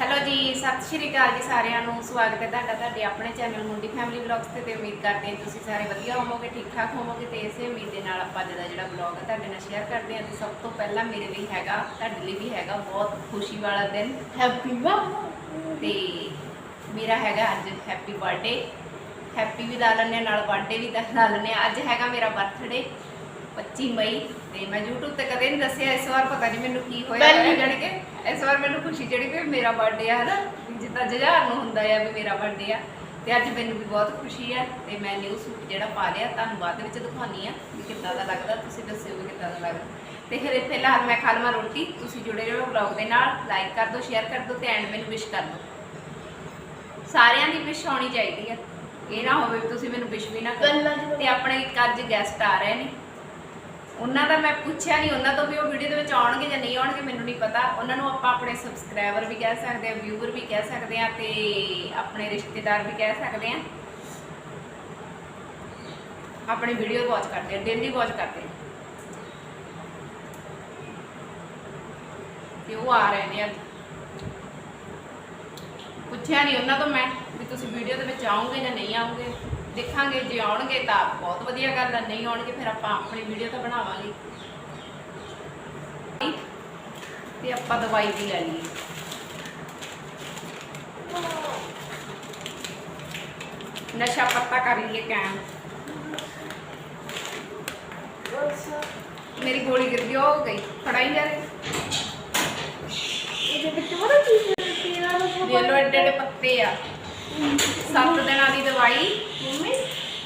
Hello ਜੀ ਸਤਿ ਸ਼੍ਰੀ ਅਕਾਲ ਜੀ ਸਾਰਿਆਂ ਨੂੰ। ਸਵਾਗਤ ਹੈ ਤੁਹਾਡਾ ਤੁਹਾਡੇ ਆਪਣੇ ਚੈਨਲ ਮੁੰਡੀ ਫੈਮਿਲੀ ਵਲੌਗਸ ਤੇ ਤੇ ਉਮੀਦ ਕਰਦੇ ਹਾਂ ਤੁਸੀਂ ਸਾਰੇ ਵਧੀਆ ਹੋਵੋਗੇ ਠੀਕ ਠਾਕ ਹੋਵੋਗੇ ਤੇ ਇਸੇ ਉਮੀਦ ਦੇ ਨਾਲ ਆਪਾਂ ਅੱਜ ਦਾ ਜਿਹੜਾ ਵਲੌਗ ਹੈ ਤੁਹਾਡੇ ਨਾਲ ਸ਼ੇਅਰ ਕਰਦੇ ਹਾਂ ਤੇ ਸਭ ਤੋਂ ਪਹਿਲਾਂ ਮੇਰੇ ਲਈ ਹੈਗਾ ਤੁਹਾਡੇ ਲਈ ਵੀ ਹੈਗਾ ਬਹੁਤ ਖੁਸ਼ੀ ਵਾਲਾ ਦਿਨ। ਹੈਪੀ ਬਰਥਡੇ ਤੇ ਮੇਰਾ ਹੈਗਾ ਅੱਜ ਹੈਪੀ ਬਰਥਡੇ ਹੈਪੀ ਵੀ ਲਾ ਹਾਂ, ਨਾਲ ਬਰਥਡੇ ਵੀ ਲਾ ਹਾਂ। ਅੱਜ ਹੈਗਾ ਮੇਰਾ ਬਰਥਡੇ 25 ਮਈ ਤੇ ਮੈਂ YouTube ਤੇ ਕਦੇ ਨਹੀਂ ਦੱਸਿਆ ਇਸ ਵਾਰ ਪਤਾ ਨਹੀਂ ਮੈਨੂੰ ਕੀ ਹੋਇਆ ਪਹਿਲੀ- ਜਾਣੀ ਕਿ ਇਸ ਵਾਰ ਮੈਨੂੰ ਖੁਸ਼ੀ ਜਿਹੜੀ ਕਿ ਮੇਰਾ ਬਰਥਡੇ ਆ ਨਾ ਵੀ ਜਿੱਦਾਂ ਜੁਝਾਰ ਨੂੰ ਹੁੰਦਾ ਆ ਵੀ ਮੇਰਾ ਬਰਥਡੇ ਆ ਤੇ ਅੱਜ ਮੈਨੂੰ ਵੀ ਬਹੁਤ ਖੁਸ਼ੀ ਆ ਤੇ ਮੈਂ ਨਿਊ ਸੂਟ ਜਿਹੜਾ ਪਾ ਲਿਆ ਤੁਹਾਨੂੰ ਬਾਅਦ ਦੇ ਵਿੱਚ ਦਿਖਾਉਣੀ ਆ ਵੀ ਕਿੱਦਾਂ ਦਾ ਲੱਗਦਾ ਤੁਸੀਂ ਦੱਸਿਓ ਵੀ ਕਿੱਦਾਂ ਦਾ ਲੱਗਦਾ। ਤੇ ਫਿਰ ਫਿਲਹਾਲ ਮੈਂ ਖਾ ਲਵਾਂ ਰੋਟੀ ਤੁਸੀਂ ਜੁੜੇ ਰਹੋ ਵਲੌਗ ਦੇ ਨਾਲ ਲਾਈਕ ਕਰ ਦਿਓ ਸ਼ੇਅਰ ਕਰ ਦਿਓ ਤੇ ਐਂਡ ਮੈਨੂੰ ਵਿਸ਼ ਕਰ ਦਿਓ। ਸਾਰਿਆਂ ਦੀ ਵਿਸ਼ ਹੋਣੀ ਚਾਹੀਦੀ ਆ। ਇਹ ਨਾ ਹੋਵੇ ਵੀ ਤੁਸੀਂ ਮੈਨੂੰ ਵਿਸ਼ ਵੀ ਨਾ ਕਰੋ। ਗੱਲਾਂ ਤੇ ਆਪਣੇ ਇੱਕ ਅੱਜ ਗੈਸਟ ਆ ਰਹੇ ਨੇ। ਉਹਨਾਂ ਦਾ ਮੈਂ ਪੁੱਛਿਆ ਨਹੀਂ, ਉਹਨਾਂ ਤੋਂ ਵੀ ਉਹ ਵੀਡੀਓ ਦੇ ਵਿੱਚ ਆਉਣਗੇ ਜਾਂ ਨਹੀਂ ਆਉਣਗੇ, ਮੈਨੂੰ ਨਹੀਂ ਪਤਾ। ਉਹਨਾਂ ਨੂੰ ਆਪਾਂ ਆਪਣੇ ਸਬਸਕ੍ਰਾਈਬਰ ਵੀ ਕਹਿ ਸਕਦੇ ਆ ਵਿਊਅਰ ਵੀ ਕਹਿ ਸਕਦੇ ਆ ਤੇ ਆਪਣੇ ਰਿਸ਼ਤੇਦਾਰ ਵੀ ਕਹਿ ਸਕਦੇ ਆ ਆਪਣੀ ਵੀਡੀਓ ਵਾਚ ਕਰਦੇ ਆ ਡੇਲੀ ਵਾਚ ਕਰਦੇ ਆ ਤੇ ਉਹ ਆ ਰਹੇ ਨੇ ਅੱਜ। ਪੁੱਛਿਆ ਨਹੀਂ ਉਹਨਾਂ ਤੋਂ ਮੈਂ ਵੀ ਤੁਸੀਂ ਵੀਡੀਓ ਦੇ ਵਿੱਚ ਆਉਂਗੇ ਜਾਂ ਨਹੀਂ ਆਉਂਗੇ। ਦੇਖਾਂਗੇ ਜੇ ਆਉਣਗੇ ਤਾਂ ਬਹੁਤ ਵਧੀਆ ਗੱਲ ਹੈ ਨਹੀਂ ਆਉਣਗੇ ਫਿਰ ਆਪਾਂ ਆਪਣੀ ਵੀਡੀਓ ਤਾਂ ਬਣਾਵਾਂਗੇ। ਤੇ ਆਪਾਂ ਦਵਾਈ ਵੀ ਲੈ ਲਈਏ। ਨਸ਼ਾ ਪੱਤਾ ਕਰ ਲਈਏ ਕੈਮ ਮੇਰੀ ਗੋਲੀ ਗਿਰ ਗਈ ਉਹ ਹੋ ਗਈ। ਫੜਾਈ ਜਾ ਰਹੀ। ਇਹਦੇ ਵਿੱਚ ਪਤਾ ਕੀ ਤੇਰਾ ਦਾ ਦੇ ਲੋ ਐਡੇ ਐਡੇ ਪੱਤੇ ਆ। ਸੱਤ ਦਿਨਾਂ ਦੀ ਦਵਾਈ। ਮੰਮੀ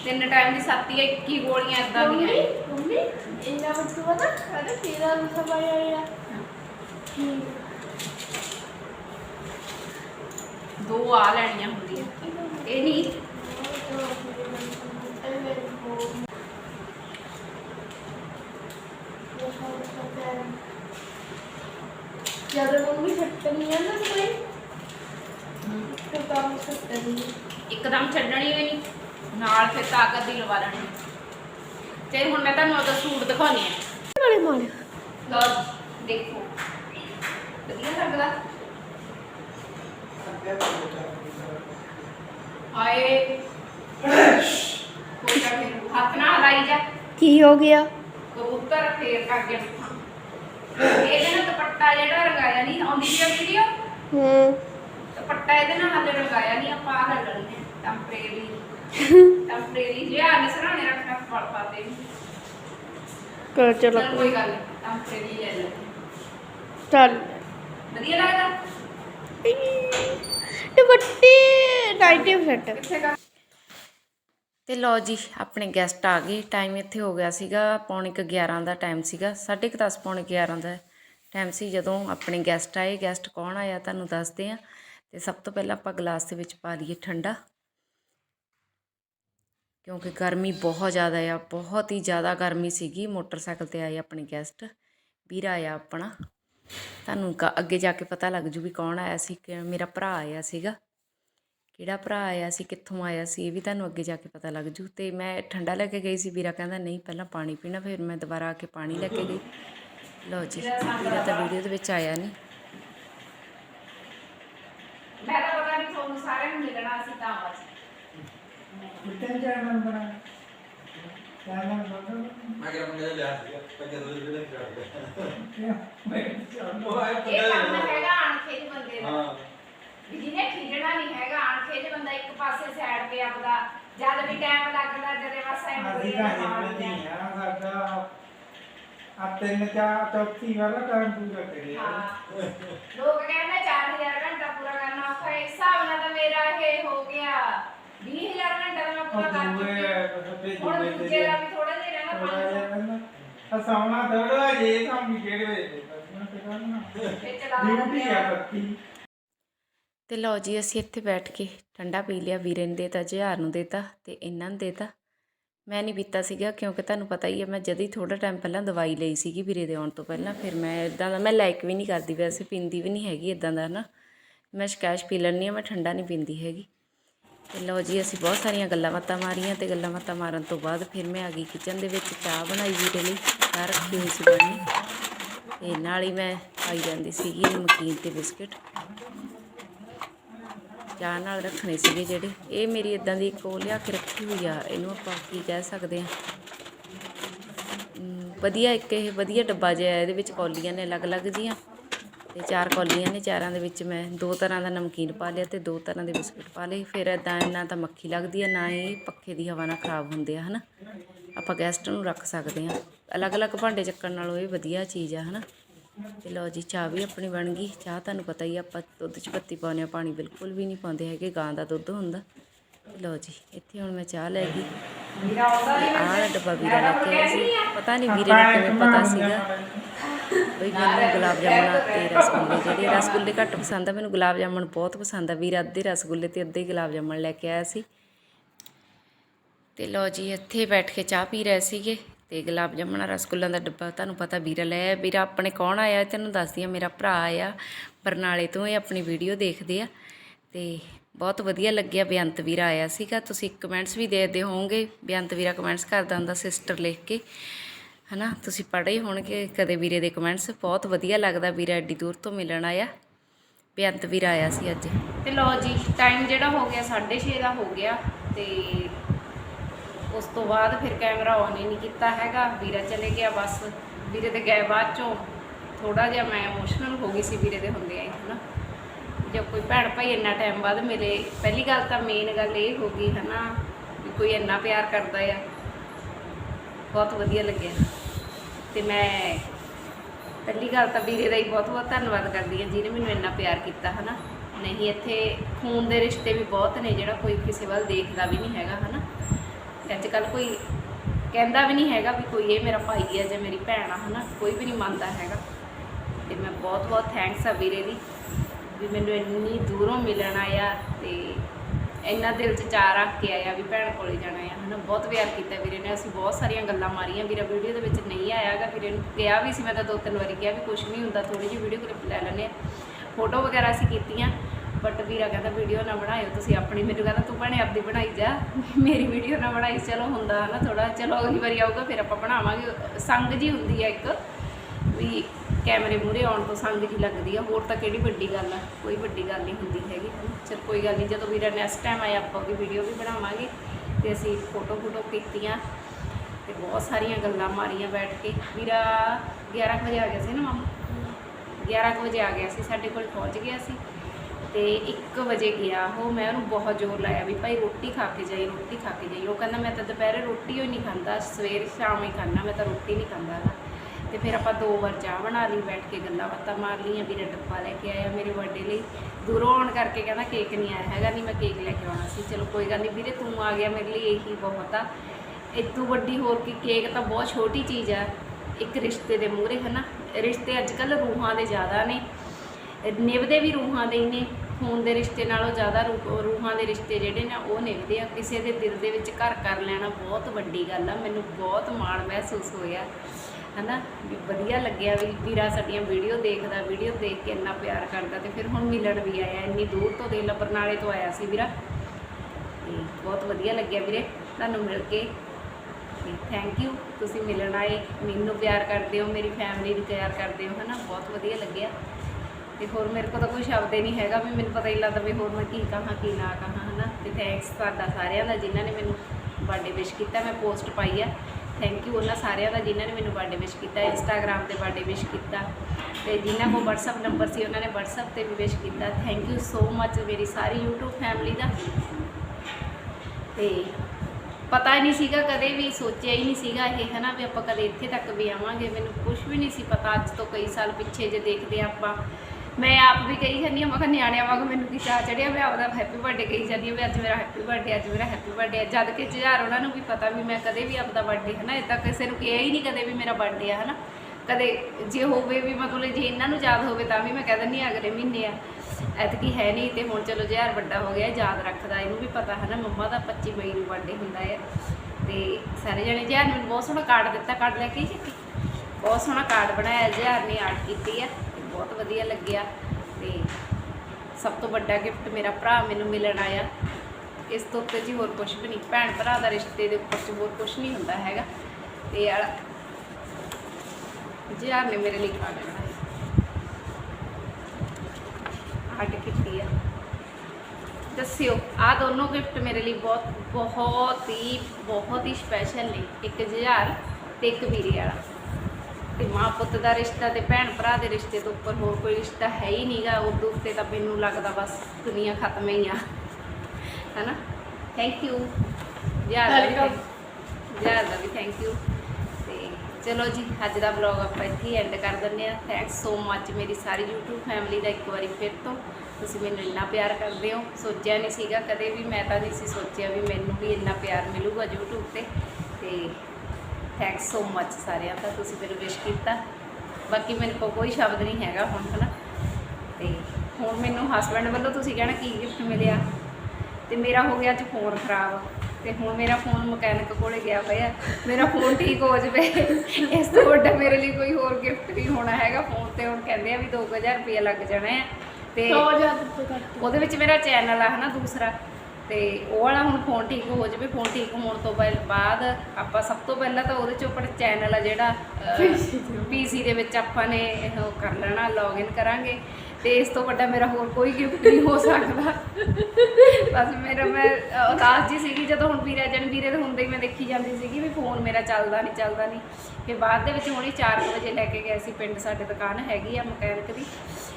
ਤਿੰਨ ਟਾਈਮ ਦੀ ਸੱਤੀ ਆ 21 ਗੋਲੀਆਂ ਇਦਾਂ ਮੰਮੀ ਦੀਆਂ। ਮੰਮੀ ਇਹਨਾਂ ਵਿੱਚ ਪਤਾ ਅਰੇ ਤੇਰਾ ਦਾ ਸਵਾਈ ਆਇਆ ਦੋ ਆ ਲੈਣੀਆਂ ਹੁੰਦੀਆਂ। ਇਹ ਨਹੀਂ। ਜਦੋਂ ਮੰਮੀ ਛੱਟਣੀ ਆ ਨਾ ਕੰਮ ਛੱਟਣੀ ਇੱਕਦਮ ਛੱਡਣੀ ਹੋਈ ਨਹੀਂ ਨਾਲ ਫਿਰ ਤਾਕਤ ਦੀ ਲਵਾ ਲੈਣੀ। ਤੇ ਹੁਣ ਮੈਂ ਤੁਹਾਨੂੰ ਉਹਦਾ ਸੂਟ ਦਿਖਾਉਣੀ ਹੈ ਮਾਰੇ ਮਾਰੇ। ਲਓ ਦੇਖੋ। ਵਧੀਆ ਲੱਗਦਾ। ਹਾਏ ਕੋਈ ਨਾ ਫਿਰ ਹੱਥ ਨਾਲ ਹਲਾਈ ਜਾ। ਕੀ ਹੋ ਗਿਆ? ਕਬੂਤਰ ਫੇਰ ਕਰ ਗਿਆ। ਇਹਦੇ ਨਾਲ ਦੁਪੱਟਾ ਜਿਹੜਾ ਰੰਗਾਇਆ ਨਹੀਂ ਆਉਂਦੀ ਸੀ ਵੀਡੀਓ ਹੂੰ। ਦੁਪੱਟਾ ਇਹਦੇ ਨਾਲ ਹਾਲੇ ਰੰਗਾਇਆ ਨਹੀਂ ਆਪਾਂ ਆਹ ਲੈ ਲੈਣੇ ਟੈਂਪਰੇਰੀ ਟੈਂਪਰੇਰੀ ਜੇ ਆ ਨਸਰਾਣੇ ਰੱਖਣਾ ਫੜ ਪਾਤੇ ਕਰ ਚਲੋ ਚਲ। ਕੋਈ ਗੱਲ ਨਹੀਂ ਟੈਂਪਰੇਰੀ ਲੈ ਲੈ ਚੱਲ। ਵਧੀਆ ਲੱਗਦਾ? ਦੁਪੱਟੇ 90% ਕਿੱਥੇ ਕਰ ਤੇ ਲੋ ਜੀ ਆਪਣੇ ਗੈਸਟ ਆ ਗਏ। ਟਾਈਮ ਇੱਥੇ ਹੋ ਗਿਆ ਸੀਗਾ ਪੌਣੇ ਕੁ 11 ਦਾ ਟਾਈਮ ਸੀਗਾ। 10:30 ਪੌਣੇ 11 ਦਾ ਟਾਈਮ ਸੀ ਜਦੋਂ ਆਪਣੇ ਗੈਸਟ ਆਏ। ਗੈਸਟ ਕੌਣ ਆਇਆ ਤੁਹਾਨੂੰ ਦੱਸਦੇ ਆ ਤੇ ਸਭ ਤੋਂ ਪਹਿਲਾਂ ਆਪਾਂ ਗਲਾਸ ਦੇ ਵਿੱਚ ਪਾ ਲਈਏ ਠੰਡਾ। ਕਿਉਂਕਿ ਗਰਮੀ ਬਹੁਤ ਜ਼ਿਆਦਾ ਆ, ਬਹੁਤ ਹੀ ਜ਼ਿਆਦਾ ਗਰਮੀ ਸੀਗੀ, ਮੋਟਰਸਾਈਕਲ ਤੇ ਆਏ ਆਪਣੇ ਗੈਸਟ ਵੀਰ ਆਇਆ ਆਪਣਾ। ਤੁਹਾਨੂੰ ਕ- ਅੱਗੇ ਜਾ ਕੇ ਪਤਾ ਲੱਗ ਜੂ ਵੀ ਕੌਣ ਆਇਆ ਸੀ, ਕਿ ਮੇਰਾ ਭਰਾ ਆਇਆ ਸੀਗਾ। ਕਿਹੜਾ ਭਰਾ ਆਇਆ ਸੀ, ਕਿੱਥੋਂ ਆਇਆ ਸੀ, ਇਹ ਵੀ ਤੁਹਾਨੂੰ ਅੱਗੇ ਜਾ ਕੇ ਪਤਾ ਲੱਗ ਜੂ। ਤੇ ਮੈਂ ਠੰਡਾ ਲੈ ਕੇ ਗਈ ਸੀ, ਵੀਰਾ ਕਹਿੰਦਾ, ਨਹੀਂ, ਪਹਿਲਾਂ ਪਾਣੀ ਪੀਣਾ, ਫਿਰ ਮੈਂ ਦੁਬਾਰਾ ਆ ਕੇ ਪਾਣੀ ਲੈ ਕੇ ਗਈ। ਲਓ ਜੀ, ਵੀਰਾ ਤਾਂ ਵੀਡੀਓ ਦੇ ਵਿੱਚ ਆਇਆ ਨਹੀਂ ਮੈਂ ਤਾਂ ਪਤਾ ਨਹੀਂ ਤੁਹਾਨੂੰ ਸਾਰਿਆਂ ਨੂੰ ਮਿਲਣਾ ਸੀ ਤਾਂ ਬਸ ਕਿੱਥੇ ਚੈਨਲ ਬਣਾ ਚੈਨਲ ਬਣਾ ਮੈਂ ਕਿਹਾ ਮੰਗੇ ਲਿਆ ਸੀਗਾ ਪੰਜ ਦੋ ਜਿਹੜੇ ਕਰ ਮੈਂ ਚੈਨਲ ਇਹ ਕੰਮ ਹੈਗਾ ਅਣਖੇਜ ਬੰਦੇ ਦਾ। ਹਾਂ। ਜਿਹਨੇ ਖੇਡਣਾ ਨਹੀਂ ਹੈਗਾ ਅਣਖੇਜ ਬੰਦਾ ਇੱਕ ਪਾਸੇ ਸਾਈਡ ਤੇ ਆਪਦਾ ਜਦ ਵੀ ਟਾਈਮ ਲੱਗਦਾ ਜਦੇ ਬਸ ਐਂ ਅਸੀਂ ਤਾਂ ਹਿੰਮਤੀ ਆ ਸਾਡਾ ਆ ਤਿੰਨ ਚਾਰ ਚੌਥੀ ਵਾਲਾ ਟਾਈਮ ਪੂਰਾ ਕਰਿਆ ਹਾਂ। ਲੋਕ ਕਹਿੰਦੇ 4000 ਘੰਟਾ ਪੂਰਾ ਕਰਨਾ ਔਖਾ ਹੈ। ਇਸ ਹਿਸਾਬ ਨਾਲ ਤਾਂ ਮੇਰਾ ਇਹ ਹੋ ਗਿਆ। 20000 ਘੰਟਾ ਤਾਂ ਮੈਂ ਪੂਰਾ ਉਹ ਕਰ ਚੁੱਕੀ ਹੁਣ ਦੂਜੇ ਦਾ ਵੀ ਥੋੜਾ ਜਿਹਾ ਰਹਿਣਾ ਪੰਜ ਅਸਾਉਣਾ ਥੋੜਾ ਜੇ ਕੰਮ ਕਿਹੜੇ ਵੇ ਤੇ ਚਲਾ ਡਿਊਟੀ ਆ। ਬੱਤੀ। ਤੇ ਲਓ ਜੀ ਅਸੀਂ ਇੱਥੇ ਬੈਠ ਕੇ ਠੰਡਾ ਪੀ ਲਿਆ। ਵੀਰੇ ਨੂੰ ਦੇਤਾ ਜਹਾਰ ਨੂੰ ਦੇਤਾ ਤੇ ਇਹਨਾਂ ਨੂੰ ਦੇਤਾ। ਮੈਂ ਨਹੀਂ ਪੀਤਾ ਸੀਗਾ ਕਿਉਂਕਿ ਤੁਹਾਨੂੰ ਪਤਾ ਹੀ ਹੈ ਮੈਂ ਜਦ ਹੀ ਥੋੜਾ ਟਾਈਮ ਪਹਿਲਾਂ ਦਵਾਈ ਲਈ ਸੀਗੀ ਵੀਰੇ ਦੇ ਆਉਣ ਤੋਂ ਪਹਿਲਾਂ। ਫਿਰ ਮੈਂ ਇਦਾਂ ਦਾ ਮੈਂ ਲਾਈਕ ਵੀ ਨਹੀਂ ਕਰਦੀ ਵੈਸੇ ਪੀਂਦੀ ਵੀ ਨਹੀਂ ਹੈਗੀ ਇਦਾਂ ਦਾ ਨਾ ਮੈਂ ਸ਼ਿਕਾਇਸ਼ ਪੀ ਲੈਂਦੀ ਹਾਂ, ਮੈਂ ਠੰਡਾ ਨਹੀਂ ਪੀਂਦੀ ਹੈਗੀ। ਤੇ ਲਓ ਜੀ, ਅਸੀਂ ਬਹੁਤ ਸਾਰੀਆਂ ਗੱਲਾਂ ਬਾਤਾਂ ਮਾਰੀਆਂ ਤੇ ਗੱਲਾਂ ਬਾਤਾਂ ਮਾਰਨ ਤੋਂ ਬਾਅਦ ਫਿਰ ਮੈਂ ਆ ਗਈ ਕਿਚਨ ਦੇ ਵਿੱਚ, ਚਾਹ ਬਣਾਈ ਵੀਰੇ ਲਈ ਚਾਹ ਰੱਖੀ ਹੋਈ ਸੀ ਬਣਨੀ ਤੇ ਨਾਲ ਹੀ ਮੈਂ ਖਾਈ ਜਾਂਦੀ ਸੀਗੀ ਨਮਕੀਨ ਤੇ ਬਿਸਕਟ। ਚਾਹ ਨਾਲ ਰੱਖਣੇ ਸੀਗੇ ਜਿਹੜੇ। ਇਹ ਮੇਰੀ ਇਦਾਂ ਦੀ ਇੱਕ ਉਹ ਲਿਆ ਕੇ ਰੱਖੀ ਹੋਈ ਆ, ਇਹਨੂੰ ਆਪਾਂ ਕੀ ਕਹਿ ਸਕਦੇ ਆ ਵਧੀਆ ਇੱਕ ਇਹ ਵਧੀਆ ਡੱਬਾ ਜਿਹਾ ਇਹਦੇ ਵਿੱਚ ਕੌਲੀਆਂ ਨੇ ਅਲੱਗ-ਅਲੱਗ ਜੀਆਂ। ਤੇ ਚਾਰ ਕੌਲੀਆਂ ਨੇ ਚਾਰਾਂ ਦੇ ਵਿੱਚ ਮੈਂ ਦੋ ਤਰ੍ਹਾਂ ਦਾ ਨਮਕੀਨ ਪਾ ਲਿਆ ਤੇ ਦੋ ਤਰ੍ਹਾਂ ਦੇ ਬਿਸਕੁਟ ਪਾ ਲਏ। ਫਿਰ ਇਦਾਂ ਇਹਨਾਂ ਤਾਂ ਮੱਖੀ ਲੱਗਦੀ ਹੈ ਨਾ ਇਹ ਪੱਖੇ ਦੀ ਹਵਾ ਨਾਲ ਖਰਾਬ ਹੁੰਦੇ ਆ ਹਨਾ? ਆਪਾਂ ਗੈਸਟ ਨੂੰ ਰੱਖ ਸਕਦੇ ਆ। ਅਲੱਗ-ਅਲੱਗ ਭਾਂਡੇ ਚੱਕਣ ਨਾਲੋਂ ਇਹ ਵਧੀਆ ਚੀਜ਼ ਆ ਹਨਾ? ਤੇ ਲਓ ਜੀ ਚਾਹ ਵੀ ਆਪਣੀ ਬਣ ਗਈ। ਚਾਹ ਤੁਹਾਨੂੰ ਪਤਾ ਹੀ ਆ, ਆਪਾਂ ਦੁੱਧ 'ਚ ਪੱਤੀ ਪਾਉਂਦੇ ਆ ਪਾਣੀ ਬਿਲਕੁਲ ਵੀ ਨਹੀਂ ਪਾਉਂਦੇ ਹੈਗੇ ਗਾਂ ਦਾ ਦੁੱਧ ਹੁੰਦਾ। ਲਓ ਜੀ ਇੱਥੇ ਹੁਣ ਮੈਂ ਚਾਹ ਲੈ ਗਈ। ਆਹ ਡੱਬਾ ਵੀਰਾ ਲੈ ਕੇ ਆਇਆ ਸੀ ਪਤਾ ਨਹੀਂ ਵੀਰੇ ਨੂੰ ਕਿਵੇਂ ਪਤਾ ਸੀਗਾ। ਬਈ ਮੈਨੂੰ ਗੁਲਾਬ ਜਾਮੁਨ ਤੇ ਰਸਗੁੱਲੇ ਜਿਹੜੇ ਰਸਗੁੱਲੇ ਘੱਟ ਪਸੰਦ ਆ ਮੈਨੂੰ ਗੁਲਾਬ ਜਾਮੁਨ ਬਹੁਤ ਪਸੰਦ ਆ। ਵੀਰਾ ਅੱਧੇ ਰਸਗੁੱਲੇ ਤੇ ਅੱਧੇ ਗੁਲਾਬ ਜਾਮੁਨ ਲੈ ਕੇ ਆਇਆ ਸੀ। ਤੇ ਲਓ ਜੀ ਇੱਥੇ ਬੈਠ ਕੇ ਚਾਹ ਪੀ ਰਹੇ ਸੀਗੇ ਤੇ ਗੁਲਾਬ ਜਾਮੁਨ ਰਸਗੁੱਲਾਂ ਦਾ ਡੱਬਾ। ਤੁਹਾਨੂੰ ਪਤਾ ਵੀਰਾ ਲੈ ਆਇਆ। ਵੀਰਾ ਆਪਣੇ ਕੌਣ ਆਇਆ? ਤੈਨੂੰ ਦੱਸਦੀ ਆ ਮੇਰਾ ਭਰਾ ਆ ਬਰਨਾਲੇ ਤੋਂ ਇਹ ਆਪਣੀ ਵੀਡੀਓ ਦੇਖਦੇ ਆ। ਤੇ ਬਹੁਤ ਵਧੀਆ ਲੱਗਿਆ ਬੇਅੰਤ ਵੀਰਾ ਆਇਆ ਸੀਗਾ। ਤੁਸੀਂ ਕਮੈਂਟਸ ਵੀ ਦੇਖਦੇ ਹੋਵੋਗੇ। ਬੇਅੰਤ ਵੀਰਾ ਕਮੈਂਟਸ ਕਰਦਾ ਹੁੰਦਾ ਸਿਸਟਰ ਲਿਖ ਕੇ। ਹਨਾ? ਤੁਸੀਂ ਪੜ੍ਹੇ ਹੋਣਗੇ। ਕਦੇ ਵੀਰੇ ਦੇ ਕਮੈਂਟਸ ਬਹੁਤ ਵਧੀਆ ਲੱਗਦਾ ਵੀਰਾ, ਐਡੀ ਦੂਰ ਤੋਂ ਮਿਲਣ ਆਇਆ। ਬੇਅੰਤ ਵੀਰਾ ਆਇਆ ਸੀ ਅੱਜ। ਤੇ ਲਓ ਜੀ ਟਾਈਮ ਜਿਹੜਾ ਹੋ ਗਿਆ 6:30 ਦਾ ਹੋ ਗਿਆ ਤੇ ਉਸ ਤੋਂ ਬਾਅਦ ਫਿਰ ਕੈਮਰਾ ਆਨ ਹੀ ਨਹੀਂ ਕੀਤਾ ਹੈਗਾ। ਵੀਰਾ ਚਲੇ ਗਿਆ ਬਸ। ਵੀਰੇ ਦੇ ਗਏ ਬਾਅਦ ਚੋਂ। ਥੋੜਾ ਜਿਹਾ ਮੈਂ ਇਮੋਸ਼ਨਲ ਹੋ ਗਈ ਸੀ ਵੀਰੇ ਦੇ ਹੁੰਦੇ ਆਈ ਹਨਾ? ਜੇ ਕੋਈ ਭੈਣ ਭਾਈ ਇੰਨਾ ਟਾਈਮ ਬਾਅਦ ਮਿਲੇ ਪਹਿਲੀ ਗੱਲ ਤਾਂ ਮੇਨ ਗੱਲ ਇਹ ਹੋ ਗਈ, ਹਨਾ? ਵੀ ਕੋਈ ਇੰਨਾ ਪਿਆਰ ਕਰਦਾ ਆ। ਬਹੁਤ ਵਧੀਆ ਲੱਗਿਆ। ਤੇ ਮੈਂ ਪਹਿਲੀ ਗੱਲ ਤਾਂ ਵੀਰੇ ਦਾ ਹੀ ਬਹੁਤ ਬਹੁਤ ਧੰਨਵਾਦ ਕਰਦੀ ਹਾਂ ਜਿਹਨੇ ਮੈਨੂੰ ਇੰਨਾ ਪਿਆਰ ਕੀਤਾ, ਹਨਾ? ਨਹੀਂ, ਇੱਥੇ ਖੂਨ ਦੇ ਰਿਸ਼ਤੇ ਵੀ ਬਹੁਤ ਨੇ ਜਿਹੜਾ ਕੋਈ ਕਿਸੇ ਵੱਲ ਦੇਖਦਾ ਵੀ ਨਹੀਂ ਹੈਗਾ, ਹਨਾ? ਤੇ ਅੱਜ ਕੱਲ ਕੋਈ ਕਹਿੰਦਾ ਵੀ ਨਹੀਂ ਹੈਗਾ ਵੀ ਕੋਈ ਇਹ ਮੇਰਾ ਭਾਈ ਹੈ ਜਾਂ ਮੇਰੀ ਭੈਣ ਆ, ਹਨਾ? ਕੋਈ ਵੀ ਨਹੀਂ ਮੰਨਦਾ ਹੈਗਾ। ਤੇ ਮੈਂ ਬਹੁਤ ਬਹੁਤ ਥੈਂਕਸ ਆ ਵੀਰੇ ਦੀ ਵੀ ਮੈਨੂੰ ਇੰਨੀ ਦੂਰੋਂ ਮਿਲਣ ਆਇਆ ਤੇ ਇੰਨਾ ਦਿਲ 'ਚ ਚਾਅ ਰੱਖ ਕੇ ਆਇਆ ਵੀ ਭੈਣ ਕੋਲੇ ਜਾਣਾ ਆ। ਹਨਾ, ਬਹੁਤ ਪਿਆਰ ਕੀਤਾ ਵੀਰੇ ਨੇ। ਅਸੀਂ ਬਹੁਤ ਸਾਰੀਆਂ ਗੱਲਾਂ ਮਾਰੀਆਂ ਵੀਰਾ। ਵੀਡੀਓ ਦੇ ਵਿੱਚ ਨਹੀਂ ਆਇਆਗਾ ਵੀਰੇ ਨੂੰ ਕਿਹਾ ਵੀ ਸੀ, ਮੈਂ ਤਾਂ ਦੋ ਤਿੰਨ ਵਾਰੀ ਕਿਹਾ ਵੀ ਕੁਝ ਨਹੀਂ ਹੁੰਦਾ ਥੋੜੀ ਜਿਹੀ ਵੀਡੀਓ ਕਲਿੱਪ ਲੈ ਲੈਂਦੇ ਆ। ਫੋਟੋ ਵਗੈਰਾ ਅਸੀਂ ਕੀਤੀਆਂ ਬਟ ਵੀਰਾ ਕਹਿੰਦਾ, ਵੀਡੀਓ ਨਾ ਬਣਾਇਓ, ਤੁਸੀਂ ਆਪਣੀ। ਮੈਨੂੰ ਕਹਿੰਦਾ, ਤੂੰ ਭੈਣੇ ਆਪਦੀ ਬਣਾਈ ਜਾ। ਮੇਰੀ ਵੀਡੀਓ ਨਾ ਬਣਾਈ। ਚਲੋ ਹੁੰਦਾ ਹਨਾ ਥੋੜਾ ਚਲੋ ਅਗਲੀ ਵਾਰੀ ਆਊਗਾ, ਫਿਰ ਆਪਾਂ ਬਣਾਵਾਂਗੇ। ਸੰਗ ਜੀ ਹੁੰਦੀ ਆ ਇੱਕ, ਵੀ ਕੈਮਰੇ ਮੂਹਰੇ ਆਉਣ ਤੋਂ ਸੰਗ ਜੀ ਲੱਗਦੀ ਆ, ਹੋਰ ਤਾਂ ਕਿਹੜੀ ਵੱਡੀ ਗੱਲ ਆ, ਕੋਈ ਵੱਡੀ ਗੱਲ ਨਹੀਂ ਹੁੰਦੀ ਹੈਗੀ। ਚਲ ਕੋਈ ਗੱਲ ਨਹੀਂ, ਜਦੋਂ ਵੀਰਾ ਨੈਕਸਟ ਟਾਈਮ ਆਇਆ, ਆਪਾਂ ਉਹਦੀ ਵੀਡੀਓ ਵੀ ਬਣਾਵਾਂਗੇ। ਤੇ ਅਸੀਂ ਫੋਟੋ ਫੋਟੋ ਕੀਤੀਆਂ ਤੇ ਬਹੁਤ ਸਾਰੀਆਂ ਗੱਲਾਂ ਮਾਰੀਆਂ ਬੈਠ ਕੇ। ਵੀਰਾ 11 ਕੁ ਵਜੇ ਆ ਗਿਆ ਸੀ ਨਾ ਮਾਮਾ? 11 ਕੁ ਵਜੇ ਆ ਗਿਆ ਸੀ, ਸਾਡੇ ਕੋਲ ਪਹੁੰਚ ਗਿਆ ਸੀ। ਤੇ 1 ਵਜੇ ਗਿਆ, ਉਹ ਮੈਂ ਉਹਨੂੰ ਬਹੁਤ ਜ਼ੋਰ ਲਾਇਆ ਵੀ ਭਾਈ ਰੋਟੀ ਖਾ ਕੇ ਜਾਈ, ਰੋਟੀ ਖਾ ਕੇ ਜਾਈ। ਉਹ ਕਹਿੰਦਾ, ਮੈਂ ਤਾਂ ਦੁਪਹਿਰੇ ਰੋਟੀ ਹੀ ਨਹੀਂ ਖਾਂਦਾ, ਸਵੇਰ ਸ਼ਾਮ ਹੀ ਖਾਂਦਾ, ਮੈਂ ਤਾਂ ਰੋਟੀ ਨਹੀਂ ਖਾਂਦਾ ਗਾ। ਤੇ ਫਿਰ ਆਪਾਂ ਦੋ ਵਾਰ ਚਾਹ ਬਣਾ ਲਈ, ਬੈਠ ਕੇ ਗੱਲਾਂ ਬਾਤਾਂ ਮਾਰ ਲਈਆਂ, ਵੀਰੇ ਡੱਬਾ ਲੈ ਕੇ ਆਇਆ ਮੇਰੇ ਬਰਥਡੇ ਲਈ। ਦੂਰੋਂ ਆਉਣ ਕਰਕੇ ਕਹਿੰਦਾ ਕੇਕ ਨਹੀਂ ਆਇਆ ਹੈਗਾ, ਨਹੀਂ ਮੈਂ ਕੇਕ ਲੈ ਕੇ ਆਉਣਾ ਸੀ। ਚਲੋ ਕੋਈ ਗੱਲ ਨਹੀਂ, ਵੀਰੇ ਤੂੰ ਆ ਗਿਆ ਮੇਰੇ ਲਈ, ਇਹੀ ਬਹੁਤ ਆ। ਇਦੋਂ ਵੱਡੀ ਹੋਰ ਕੀ ਕੇਕ ਤਾਂ ਬਹੁਤ ਛੋਟੀ ਚੀਜ਼ ਆ। ਇੱਕ ਰਿਸ਼ਤੇ ਦੇ ਮੂਹਰੇ, ਹਨਾ? ਰਿਸ਼ਤੇ ਅੱਜ ਕੱਲ ਰੂਹਾਂ ਦੇ ਜ਼ਿਆਦਾ ਨੇ। ਨਿਭਦੇ ਵੀ ਰੂਹਾਂ ਦੇ ਹੀ ਨੇ। ਖੂਨ ਦੇ ਰਿਸ਼ਤੇ ਨਾਲੋਂ ਜ਼ਿਆਦਾ ਰੂ- ਰੂਹਾਂ ਦੇ ਰਿਸ਼ਤੇ ਜਿਹੜੇ ਨੇ, ਉਹ ਨਿਭਦੇ ਆ। ਕਿਸੇ ਦੇ ਦਿਲ ਦੇ ਵਿੱਚ ਘਰ ਕਰ ਲੈਣਾ ਬਹੁਤ ਵੱਡੀ ਗੱਲ ਆ। ਮੈਨੂੰ ਬਹੁਤ ਮਾਣ ਮਹਿਸੂਸ ਹੋਇਆ। ਹਨਾ, ਵੀ ਵਧੀਆ ਲੱਗਿਆ ਵੀ ਵੀਰਾ ਸਾਡੀਆਂ ਵੀਡੀਓ ਦੇਖਦਾ, ਵੀਡੀਓ ਦੇਖ ਕੇ ਇੰਨਾ ਪਿਆਰ ਕਰਦਾ ਤੇ ਫਿਰ ਹੁਣ ਮਿਲਣ ਵੀ ਆਇਆ, ਇੰਨੀ ਦੂਰ ਤੋਂ ਦੇਖ ਲਾ, ਬਰਨਾਲੇ ਤੋਂ ਆਇਆ ਸੀ ਵੀਰਾ। ਤੇ ਬਹੁਤ ਵਧੀਆ ਲੱਗਿਆ ਵੀਰੇ, ਤੁਹਾਨੂੰ ਮਿਲ ਕੇ। ਤੇ ਥੈਂਕ ਯੂ ਤੁਸੀਂ ਮਿਲਣ ਆਏ, ਮੈਨੂੰ ਪਿਆਰ ਕਰਦੇ ਹੋ, ਮੇਰੀ ਫੈਮਿਲੀ ਨੂੰ ਪਿਆਰ ਕਰਦੇ ਹੋ, ਹਨਾ, ਬਹੁਤ ਵਧੀਆ ਲੱਗਿਆ। ਤੇ ਹੋਰ ਮੇਰੇ ਕੋਲ ਤਾਂ ਕੋਈ ਸ਼ਬਦ ਹੀ ਨਹੀਂ ਹੈਗਾ ਵੀ ਮੈਨੂੰ ਪਤਾ ਹੀ ਲੱਗਦਾ ਵੀ ਹੋਰ ਮੈਂ ਕੀ ਕਹਾਂ, ਕੀ ਨਾ ਕਹਾਂ, ਹਨਾ। ਤੇ ਥੈਂਕਸ ਤੁਹਾਡਾ ਸਾਰਿਆਂ ਦਾ ਜਿਨ੍ਹਾਂ ਨੇ ਮੈਨੂੰ ਬਰਥਡੇ ਵਿਸ਼ ਕੀਤਾ, ਮੈਂ ਪੋਸਟ ਪਾਈ ਆ। ਥੈਂਕ ਯੂ ਉਹਨਾਂ ਸਾਰਿਆਂ ਦਾ ਜਿਨ੍ਹਾਂ ਨੇ ਮੈਨੂੰ ਬਰਥਡੇ ਵਿਸ਼ ਕੀਤਾ ਇੰਸਟਾਗ੍ਰam ਤੇ ਬਰਥਡੇ ਵਿਸ਼ ਕੀਤਾ ਤੇ ਜਿਨ੍ਹਾਂ ਕੋਲ WhatsApp ਨੰਬਰ ਸੀ ਉਹਨਾਂ ਨੇ WhatsApp ਤੇ ਵੀ ਵਿਸ਼ ਕੀਤਾ। ਥੈਂਕ ਯੂ ਸੋ ਮੱਚ ਮੇਰੀ ਸਾਰੀ YouTube ਫੈਮਿਲੀ ਦਾ। ਤੇ ਪਤਾ ਹੀ ਨਹੀਂ ਸੀਗਾ, ਕਦੇ ਵੀ ਸੋਚਿਆ ਹੀ ਨਹੀਂ ਸੀਗਾ ਇਹ, ਹਨਾ, ਵੀ ਆਪਾਂ ਕਦੇ ਇੱਥੇ ਤੱਕ ਵੀ ਆਵਾਂਗੇ। ਮੈਨੂੰ ਕੁਝ ਵੀ ਨਹੀਂ ਸੀ ਪਤਾ, ਅੱਜ ਤੋਂ ਕਈ ਸਾਲ ਪਿੱਛੇ ਜੇ ਦੇਖਦੇ ਹਾਂ ਆਪਾਂ। ਮੈਂ ਆਪ ਵੀ ਕਹੀ ਜਾਂਦੀ ਹਾਂ, ਮੈਂ ਕਿਹਾ ਨਿਆਣਿਆਂ ਵਾਂਗ ਮੈਨੂੰ ਕੀ ਚਾਹ ਚੜਿਆ, ਮੈਂ ਆਪਦਾ ਹੈਪੀ ਬਰਥਡੇ ਕਹੀ ਜਾਂਦੀ ਹਾਂ ਵੀ ਅੱਜ ਮੇਰਾ ਹੈਪੀ ਬਰਥਡੇ ਅੱਜ ਮੇਰਾ ਹੈਪੀ ਬਰਥਡੇ ਜਦ ਕਿ ਜੁਝਾਰ ਉਹਨਾਂ ਨੂੰ ਵੀ ਪਤਾ ਵੀ ਮੈਂ ਕਦੇ ਵੀ ਆਪਦਾ ਬਰਥਡੇ ਹਨਾ ਇਦਾਂ ਕਿਸੇ ਨੂੰ ਕਿਹਾ ਹੀ ਨਹੀਂ ਕਦੇ ਵੀ ਮੇਰਾ ਬਰਥਡੇ ਆ, ਹਨਾ। ਕਦੇ ਜੇ ਹੋਵੇ ਵੀ ਮਤਲਬ ਜੇ ਇਹਨਾਂ ਨੂੰ ਯਾਦ ਹੋਵੇ ਤਾਂ ਵੀ ਮੈਂ ਕਹਿ ਦਿੰਦੀ ਹਾਂ ਅਗਲੇ ਮਹੀਨੇ ਆ। ਐਤਕੀ ਹੈ ਨਹੀਂ ਤੇ ਹੁਣ ਚਲੋ ਜੁਝਾਰ ਵੱਡਾ ਹੋ ਗਿਆ ਯਾਦ ਰੱਖਦਾ, ਇਹਨੂੰ ਵੀ ਪਤਾ ਹੈ ਨਾ ਮੰਮਾ ਦਾ 25 ਮਈ ਨੂੰ ਬਰਥਡੇ ਹੁੰਦਾ ਹੈ ਤੇ ਸਾਰੇ ਜਣੇ ਜੁਝਾਰ ਨੂੰ ਮੈਨੂੰ ਬਹੁਤ ਸੋਹਣਾ ਕਾਰਡ ਦਿੱਤਾ ਕਾਰਡ ਲੈ ਕੇ ਆਈ ਬਹੁਤ ਸੋਹਣਾ ਕਾਰਡ ਬਣਾਇਆ, ਜੁਝਾਰ ਨੇ ਆਰਟ ਕੀਤੀ ਹੈ ਬਹੁਤ ਵਧੀਆ ਲੱਗਿਆ ਤੇ ਸਭ ਤੋਂ ਵੱਡਾ ਗਿਫਟ ਮੇਰਾ ਭਰਾ ਮੈਨੂੰ ਮਿਲਣ ਆਇਆ। ਇਸ ਤੋਂ ਉੱਤੇ ਜੀ ਹੋਰ ਕੁਝ ਵੀ ਨਹੀਂ, ਭੈਣ ਭਰਾ ਦਾ ਰਿਸ਼ਤੇ ਦੇ ਉੱਪਰ ਹੋਰ ਕੁਝ ਨਹੀਂ ਹੁੰਦਾ ਹੈਗਾ। ਤੇ ਜੀ ਆ ਨੇ ਮੇਰੇ ਲਈ ਖਾ ਲੈਣਾ। ਹੱਟ ਕੀਤੀ ਆ। ਦੱਸਿਓ ਆ ਦੋਨੋਂ ਗਿਫਟ ਮੇਰੇ ਲਈ ਬਹੁਤ ਬਹੁਤ ਹੀ ਬਹੁਤ ਹੀ ਸਪੈਸ਼ਲ ਨੇ। ਇੱਕ 1000 ਤੇ ਇੱਕ ਵਾਲਾ। ਤੇ ਮਾਂ ਪੁੱਤ ਦਾ ਰਿਸ਼ਤਾ ਤੇ ਭੈਣ ਭਰਾ ਦੇ ਰਿਸ਼ਤੇ ਤੋਂ ਉੱਪਰ ਹੋਰ ਕੋਈ ਰਿਸ਼ਤਾ ਹੈ ਹੀ ਨਹੀਂਗਾ ਉਦੋਂ ਉੱਤੇ ਤਾਂ ਮੈਨੂੰ ਲੱਗਦਾ ਬਸ ਦੁਨੀਆ ਖਤਮ ਹੀ ਆ। ਹੈਨਾ? Thank you. ਯਾਰ ਦਾ ਵੀ ਥੈਂਕ ਯੂ ਤੇ ਚਲੋ ਜੀ ਅੱਜ ਦਾ ਵਲੌਗ ਆਪਾਂ ਇੱਥੇ ਹੀ ਐਂਡ ਕਰ ਦਿੰਦੇ ਆ ਥੈਂਕਸ ਸੋ ਮੱਚ ਮੇਰੀ ਸਾਰੀ YouTube ਫੈਮਿਲੀ ਦਾ ਇੱਕ ਵਾਰੀ ਫਿਰ ਤੋਂ। ਤੁਸੀਂ ਮੈਨੂੰ ਇੰਨਾ ਪਿਆਰ ਕਰਦੇ ਹੋ। ਸੋਚਿਆ ਨਹੀਂ ਸੀਗਾ ਕਦੇ ਵੀ ਮੈਂ ਤਾਂ ਨਹੀਂ ਸੀ ਸੋਚਿਆ ਵੀ ਮੈਨੂੰ ਵੀ ਇੰਨਾ ਪਿਆਰ ਮਿਲੂਗਾ YouTube ਤੇ। ਤੇ ਥੈਂਕਸ ਸੋ ਮੱਚ ਸਾਰਿਆਂ ਦਾ ਤੁਸੀਂ ਮੈਨੂੰ ਵਿਸ਼ ਕੀਤਾ। ਬਾਕੀ ਮੇਰੇ ਕੋਲ ਕੋਈ ਸ਼ਬਦ ਨਹੀਂ ਹੈਗਾ ਹੁਣ ਹਨਾ? ਤੇ ਹੁਣ ਮੈਨੂੰ ਹਸਬੰਡ ਵੱਲੋਂ ਤੁਸੀਂ ਕਹਿਣਾ ਕੀ ਗਿਫਟ ਮਿਲਿਆ? ਤੇ ਮੇਰਾ ਹੋ ਗਿਆ ਅੱਜ ਫੋਨ ਖਰਾਬ। ਤੇ ਹੁਣ ਮੇਰਾ ਫੋਨ ਮਕੈਨਿਕ ਕੋਲੇ ਗਿਆ ਪਿਆ। ਮੇਰਾ ਫੋਨ ਠੀਕ ਹੋ ਜਵੇ। ਇਸ ਤੋਂ ਵੱਡਾ ਮੇਰੇ ਲਈ ਕੋਈ ਹੋਰ ਗਿਫਟ ਨਹੀਂ ਹੋਣਾ ਹੈਗਾ। ਫੋਨ ਤੇ ਹੁਣ ਕਹਿੰਦੇ ਆ ਵੀ 2000 ਰੁਪਏ ਲੱਗ ਜਾਣਾ ਹੈ। ਤੇ ਉਹਦੇ ਵਿੱਚ ਮੇਰਾ ਚੈਨਲ ਆ ਹਨਾ ਦੂਸਰਾ। ਤੇ ਉਹ ਵਾਲਾ ਹੁਣ ਫੋਨ ਠੀਕ ਹੋ ਜਾਵੇ ਫੋਨ ਠੀਕ ਹੋਣ ਤੋਂ ਬਾਅਦ ਆਪਾਂ ਸਭ ਤੋਂ ਪਹਿਲਾਂ ਤਾਂ ਉਹਦੇ ਚ ਆਪਣਾ ਚੈਨਲ ਆ ਜਿਹੜਾ ਪੀਸੀ ਦੇ ਵਿੱਚ ਆਪਾਂ ਨੇ ਉਹ ਕਰ ਲੈਣਾ ਲੌਗਇਨ ਕਰਾਂਗੇ। ਤੇ ਇਸ ਤੋਂ ਵੱਡਾ ਮੇਰਾ ਹੋਰ ਕੋਈ ਗਿਫਟ ਨਹੀਂ ਹੋ ਸਕਦਾ। ਬਸ ਮੇਰਾ ਮੈਂ ਉਦਾਸ ਜੀ ਸੀਗੀ ਜਦੋਂ ਹੁਣ ਵੀਰੇ ਜਨ ਵੀਰੇ ਦੇ ਹੁੰਦੇ ਹੀ ਮੈਂ ਦੇਖੀ ਜਾਂਦੀ ਸੀਗੀ ਵੀ ਫੋਨ ਮੇਰਾ ਚੱਲਦਾ ਨਹੀਂ ਚੱਲਦਾ ਨਹੀਂ ਫਿਰ ਬਾਅਦ ਦੇ ਵਿੱਚ ਹੁਣੀ 4 ਵਜੇ ਲੈ ਕੇ ਗਏ ਸੀ ਪਿੰਡ ਸਾਡੇ ਦੁਕਾਨ ਹੈਗੀ ਆ ਮਕੈਨਿਕ ਦੀ।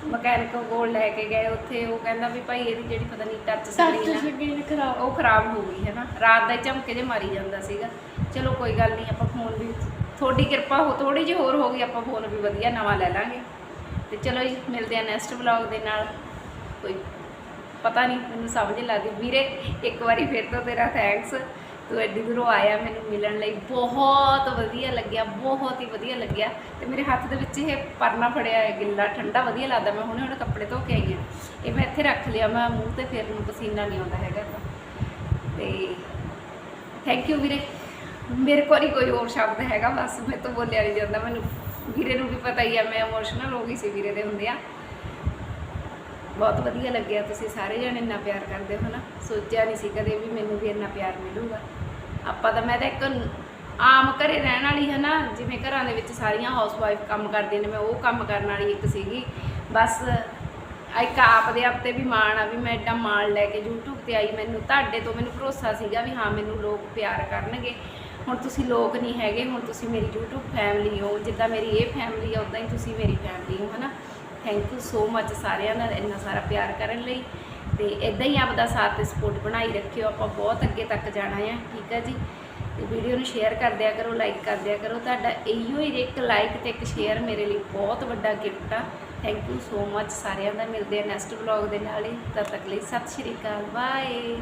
ਮਕੈਨਿਕ ਕੋਲ ਲੈ ਕੇ ਗਏ ਉੱਥੇ ਉਹ ਕਹਿੰਦਾ ਵੀ ਭਾਈ ਇਹਦੀ ਜਿਹੜੀ ਪਤਾ ਨਹੀਂ ਟੱਚ ਸਕਰੀਨ ਖਰਾਬ। ਉਹ ਖਰਾਬ ਹੋ ਗਈ ਹੈ ਨਾ। ਰਾਤ ਦਾ ਝਮਕੇ ਜੇ ਮਾਰੀ ਜਾਂਦਾ ਸੀਗਾ। ਚਲੋ ਕੋਈ ਗੱਲ ਨਹੀਂ ਆਪਾਂ ਫੋਨ ਵੀ ਤੁਹਾਡੀ ਕਿਰਪਾ ਹੋ ਥੋੜੀ ਜਿਹੀ ਹੋਰ ਹੋ ਗਈ ਆਪਾਂ ਫੋਨ ਵੀ ਵਧੀਆ ਨਵਾਂ ਲੈ ਲਾਂਗੇ। ਤੇ ਚਲੋ ਜੀ, ਮਿਲਦੇ ਆ ਨੈਕਸਟ ਵਲੌਗ ਦੇ ਨਾਲ। ਕੋਈ ਪਤਾ ਨਹੀਂ, ਮੈਨੂੰ ਸਮਝ ਨਹੀਂ ਲੱਗਦੀ। ਵੀਰੇ, ਇੱਕ ਵਾਰੀ ਫਿਰ ਤੋਂ ਤੇਰਾ ਥੈਂਕਸ ਤੂੰ ਐਡੀ ਦੂਰੋਂ ਆਇਆ, ਮੈਨੂੰ ਮਿਲਣ ਲਈ ਬਹੁਤ ਵਧੀਆ ਲੱਗਿਆ, ਬਹੁਤ ਹੀ ਵਧੀਆ ਲੱਗਿਆ। ਤੇ ਮੇਰੇ ਹੱਥ ਦੇ ਵਿੱਚ ਇਹ ਪਰਨਾ ਫੜਿਆ ਹੈ ਗਿੱਲਾ, ਠੰਡਾ ਵਧੀਆ ਲੱਗਦਾ। ਮੈਂ ਹੁਣੇ ਹੁਣੇ ਕੱਪੜੇ ਧੋ ਕੇ ਆਈ ਹਾਂ। ਇਹ ਮੈਂ ਇੱਥੇ ਰੱਖ ਲਿਆ ਮੈਂ ਮੂੰਹ ਤੇ, ਫਿਰ ਨੂੰ ਪਸੀਨਾ ਨਹੀਂ ਆਉਂਦਾ ਹੈਗਾ। ਤਾਂ ਤੇ ਥੈਂਕ ਯੂ ਵੀਰੇ। ਮੇਰੇ ਕੋਲ ਹੀ ਕੋਈ ਹੋਰ ਸ਼ਬਦ ਹੈਗਾ, ਬਸ ਮੈਂ ਤਾਂ ਬੋਲਿਆ ਨਹੀਂ ਜਾਂਦਾ, ਮੈਨੂੰ ਵੀਰੇ ਨੂੰ ਵੀ ਪਤਾ ਹੀ ਆ, ਮੈਂ ਇਮੋਸ਼ਨਲ ਹੋ ਗਈ ਸੀ ਵੀਰੇ ਦੇ ਹੁੰਦੇ ਆ ਬਹੁਤ ਵਧੀਆ ਲੱਗਿਆ ਤੁਸੀਂ ਸਾਰੇ ਜਣੇ ਇੰਨਾ ਪਿਆਰ ਕਰਦੇ ਹੋ ਨਾ। ਸੋਚਿਆ ਨਹੀਂ ਸੀ ਕਦੇ ਵੀ ਮੈਨੂੰ ਵੀ ਇੰਨਾ ਪਿਆਰ ਮਿਲੂਗਾ। ਆਪਾਂ ਤਾਂ ਮੈਂ ਤਾਂ ਇੱਕ ਆਮ ਘਰੇ ਰਹਿਣ ਵਾਲੀ ਹੈ ਨਾ, ਜਿਵੇਂ ਘਰਾਂ ਦੇ ਵਿੱਚ ਸਾਰੀਆਂ ਹਾਊਸਵਾਈਫ ਕੰਮ ਕਰਦੀਆਂ ਨੇ, ਮੈਂ ਉਹ ਕੰਮ ਕਰਨ ਵਾਲੀ ਇੱਕ ਸੀਗੀ। ਬਸ ਇੱਕ ਆਪ ਦੇ ਆਪ ਤੇ ਵੀ ਮਾਣ ਆ ਵੀ ਮੈਂ ਐਡਾ ਮਾਣ ਲੈ ਕੇ YouTube ਤੇ ਆਈ। ਮੈਨੂੰ ਤੁਹਾਡੇ ਤੋਂ ਮੈਨੂੰ ਭਰੋਸਾ ਸੀਗਾ ਵੀ ਹਾਂ, ਮੈਨੂੰ ਲੋਕ ਪਿਆਰ ਕਰਨਗੇ। ਹੁਣ ਤੁਸੀਂ ਲੋਕ ਨਹੀਂ ਹੈਗੇ, ਹੁਣ ਤੁਸੀਂ ਮੇਰੀ YouTube ਫੈਮਿਲੀ ਹੋ, ਜਿੱਦਾਂ ਮੇਰੀ ਇਹ ਫੈਮਿਲੀ ਆ ਉਦਾਂ ਹੀ ਤੁਸੀਂ ਮੇਰੀ ਫੈਮਿਲੀ ਹੋ, ਹਨਾ? ਥੈਂਕ ਯੂ ਸੋ ਮੱਚ ਸਾਰਿਆਂ ਦਾ ਇੰਨਾ ਸਾਰਾ ਪਿਆਰ ਕਰਨ ਲਈ ਤੇ ਇਦਾਂ ਹੀ ਆਪਦਾ ਸਾਥ ਤੇ ਸਪੋਰਟ ਬਣਾਈ ਰੱਖਿਓ, ਆਪਾਂ ਬਹੁਤ ਅੱਗੇ ਤੱਕ ਜਾਣਾ ਆ, ਠੀਕ ਆ ਜੀ? ਤੇ ਵੀਡੀਓ ਨੂੰ ਸ਼ੇਅਰ ਕਰ ਦਿਆ ਕਰੋ ਲਾਈਕ ਕਰ ਦਿਆ ਕਰੋ, ਤੁਹਾਡਾ ਇਹੋ ਹੀ ਇੱਕ ਲਾਈਕ ਤੇ ਇੱਕ ਸ਼ੇਅਰ ਮੇਰੇ ਲਈ ਬਹੁਤ ਵੱਡਾ ਗਿਫਟ ਆ। ਥੈਂਕ ਯੂ ਸੋ ਮੱਚ ਸਾਰਿਆਂ ਦਾ, ਮਿਲਦੇ ਆ ਨੈਕਸਟ ਵਲੌਗ ਦੇ ਨਾਲ ਹੀ, ਤਦ ਤੱਕ ਲਈ ਸਤਿ ਸ਼੍ਰੀ ਅਕਾਲ ਬਾਏ